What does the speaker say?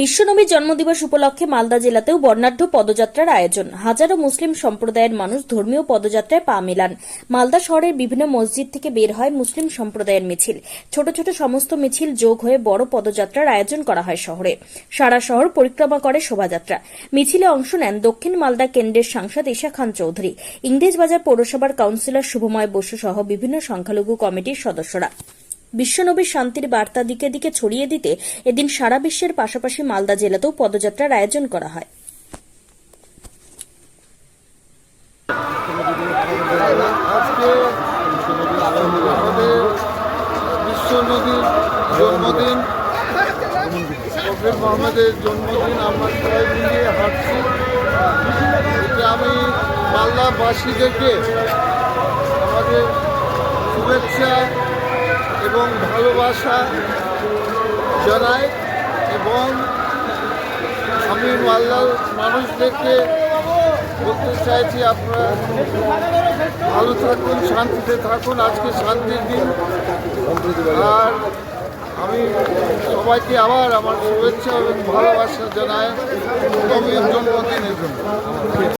বিশ্বনবী জন্মদিবস উপলক্ষে মালদা জেলাতেও বর্ণাঢ্য পদযাত্রার আয়োজন। হাজারো মুসলিম সম্প্রদায়ের মানুষ ধর্মীয় পদযাত্রায় পা মেলান। মালদা শহরের বিভিন্ন মসজিদ থেকে বের হয় মুসলিম সম্প্রদায়ের মিছিল। ছোট ছোট সমস্ত মিছিল যোগ হয়ে বড় পদযাত্রার আয়োজন করা হয় শহরে। সারা শহর পরিক্রমা করে শোভাযাত্রা। মিছিলে অংশ নেন দক্ষিণ মালদা কেন্দ্রের সাংসদ ঈশা খান চৌধুরী। ইংরেজবাজার পৌরসভার কাউন্সিলর শুভময় বসু সহ বিভিন্ন সংখ্যালঘু কমিটির সদস্যরা। বিশ্বনবীর শান্তির বার্তা দিকে দিকে ছড়িয়ে দিতে এদিন সারা বিশ্বের পাশাপাশি মালদা জেলাতেও পদযাত্রার আয়োজন করা হয়। জন্মদিন মোহাম্মদের জন্মদিন। আমরা সবাই মিলিয়ে হাঁটছি আমি মালদাবাসীদেরকে আমাদের শুভেচ্ছা এবং ভালোবাসা জানাই এবং আমি মালদার মানুষদেরকে বলতে চাইছি আপনারা ভালো থাকুন, শান্তিতে থাকুন, আজকে শান্তির দিন। আর আমি সবাইকে আবার আমার শুভেচ্ছা এবং ভালোবাসা জানাই। নবীর জন্মদিনের জন্য।